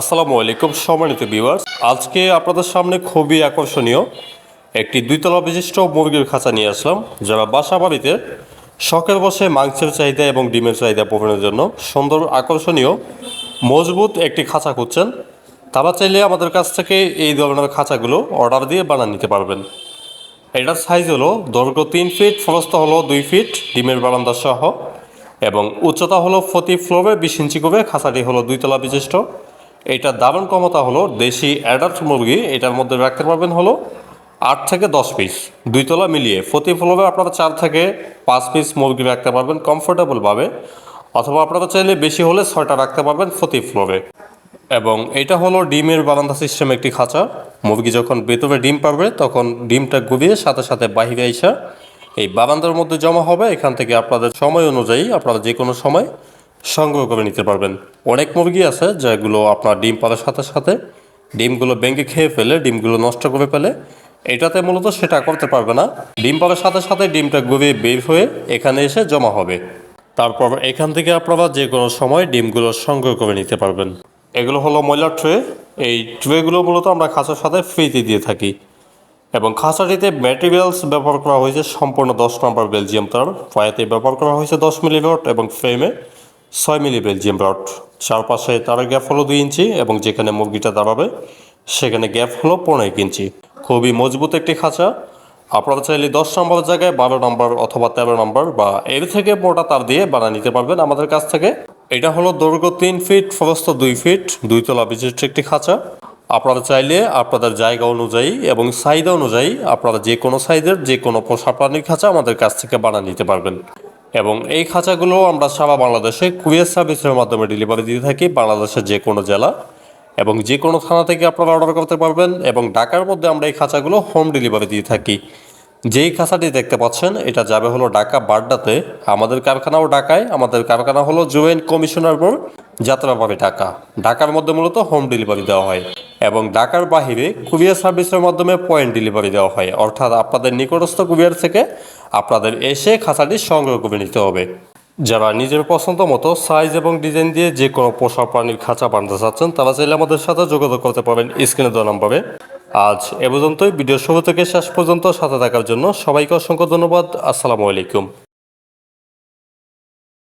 আসসালামু আলাইকুম, সম্মানিত ভিউয়ার্স আজকে আপনাদের সামনে খুবই আকর্ষণীয় একটি দুইতলা বিশিষ্ট মুরগির খাঁচা নিয়ে আসলাম, যারা বাসা বাড়িতে শখের বসে মাংসের চাহিদা এবং ডিমের চাহিদা পূরণের জন্য সুন্দর, আকর্ষণীয়, মজবুত একটি খাঁচা খুঁজছেন। তারা চাইলে আমাদের কাছ থেকে এই ধরনের খাঁচাগুলো অর্ডার দিয়ে বানিয়ে নিতে পারবেন। এটার সাইজ হলো, দৈর্ঘ্য তিন ফিট ফরস্ত হলো দুই ফিট ডিমের বারান্দা সহ, এবং উচ্চতা হলো প্রতি ফ্লোরে বিশ ইঞ্চি করে খাঁচাটি হলো দুইতলা বিশিষ্ট। এটার দারুণ ক্ষমতা হলো, দেশি অ্যাডাল্ট মুরগি, এটার মধ্যে রাখতে পারবেন হলো আট থেকে দশ পিস দুইতলা মিলিয়ে। প্রতি ফ্লোরে আপনারা চার থেকে পাঁচ পিস মুরগি রাখতে পারবেন কমফোর্টেবলভাবে অথবা আপনারা চাইলে বেশি হলে ছয়টা রাখতে পারবেন প্রতি ফ্লোরে এবং এটা হলো ডিমের বারান্দা সিস্টেম একটি খাঁচা। মুরগি যখন ভেতরে ডিম পারবে, তখন ডিমটা গুবিয়ে সাথে সাথে বাহিরে আইসা এই বারান্দার মধ্যে জমা হবে। এখান থেকে আপনাদের সময় অনুযায়ী, আপনারা যে কোনো সময় সংগ্রহ করে নিতে পারবেন। অনেক মুরগি আছে যেগুলো আপনার ডিম পাড়ার সাথে সাথে ডিমগুলো ব্যাঙ্গে খেয়ে ফেলে, ডিমগুলো নষ্ট করে ফেলে। এটাতে মূলত সেটা করতে পারবে না। ডিম পাড়ার সাথে সাথে ডিমটা গড়িয়ে বের হয়ে এখানে এসে জমা হবে। তারপর এখান থেকে আপনারা যে কোনো সময় ডিমগুলো সংগ্রহ করে নিতে পারবেন। এগুলো হলো ময়লার ট্রে। এই ট্রেগুলো মূলত আমরা খাঁচার সাথে ফ্রিতে দিয়ে থাকি। এবং খাঁচাটিতে ম্যাটেরিয়ালস ব্যবহার করা হয়েছে সম্পূর্ণ দশ নম্বর বেলজিয়াম তার। পায়াতে ব্যবহার করা হয়েছে দশ মিলি এবং ফ্রেমে ছয় মিলি বেলজিয়াম রড। চারপাশে তার গ্যাপ হলো দুই ইঞ্চি এবং যেখানে মুরগিটা দাঁড়াবে, সেখানে গ্যাপ হলো পনেরো ইঞ্চি। খুবই মজবুত একটি খাঁচা। আপনারা চাইলে দশ নম্বর জায়গায় বারো নম্বর অথবা তেরো নম্বর বা এর থেকে মোটা তার দিয়ে বানিয়ে নিতে পারবেন আমাদের কাছ থেকে। এটা হলো দৈর্ঘ্য তিন ফিট ফরস্ত দুই ফিট দুইতলা বিশিষ্ট একটি খাঁচা। আপনারা চাইলে আপনাদের জায়গা অনুযায়ী এবং চাহিদা অনুযায়ী আপনারা যে কোনো সাইজের যে কোনো পোষা প্রাণীর খাঁচা আমাদের কাছ থেকে বানিয়ে নিতে পারবেন। এবং এই খাঁচাগুলো আমরা সারা বাংলাদেশে কুরিয়ার সার্ভিসের মাধ্যমে ডেলিভারি দিয়ে থাকি বাংলাদেশের যে কোনো জেলা এবং যে কোনো থানা থেকে আপনারা অর্ডার করতে পারবেন এবং ঢাকার মধ্যে আমরা এই খাঁচাগুলো হোম ডেলিভারি দিয়ে থাকি। যেই খাঁচাটি দেখতে পাচ্ছেন, এটা যাবে হলো ঢাকা বাড্ডাতে, আমাদের কারখানাও ঢাকায়, আমাদের কারখানা হলো joint commissioner board, Jatrabari Dhaka. ঢাকার মধ্যে মূলত হোম ডেলিভারি দেওয়া হয়। এবং ঢাকার বাহিরে কুরিয়ার সার্ভিসের মাধ্যমে পয়েন্ট ডেলিভারি দেওয়া হয়। অর্থাৎ আপনাদের নিকটস্থ কুরিয়ার থেকে আপনাদের এসে খাঁচাটি সংগ্রহ করে নিতে হবে। যারা নিজের পছন্দ মতো সাইজ এবং ডিজাইন দিয়ে যে কোনো পোষা প্রাণীর খাঁচা বানাতে চাচ্ছেন, তারা চাইলে আমাদের সাথে যোগাযোগ করতে পারবেন স্ক্রিনে দেওয়া নম্বরে। আজ এ পর্যন্তই। ভিডিও শুরু থেকে শেষ পর্যন্ত সাথে থাকার জন্য সবাইকে অসংখ্য ধন্যবাদ। আসসালামু আলাইকুম।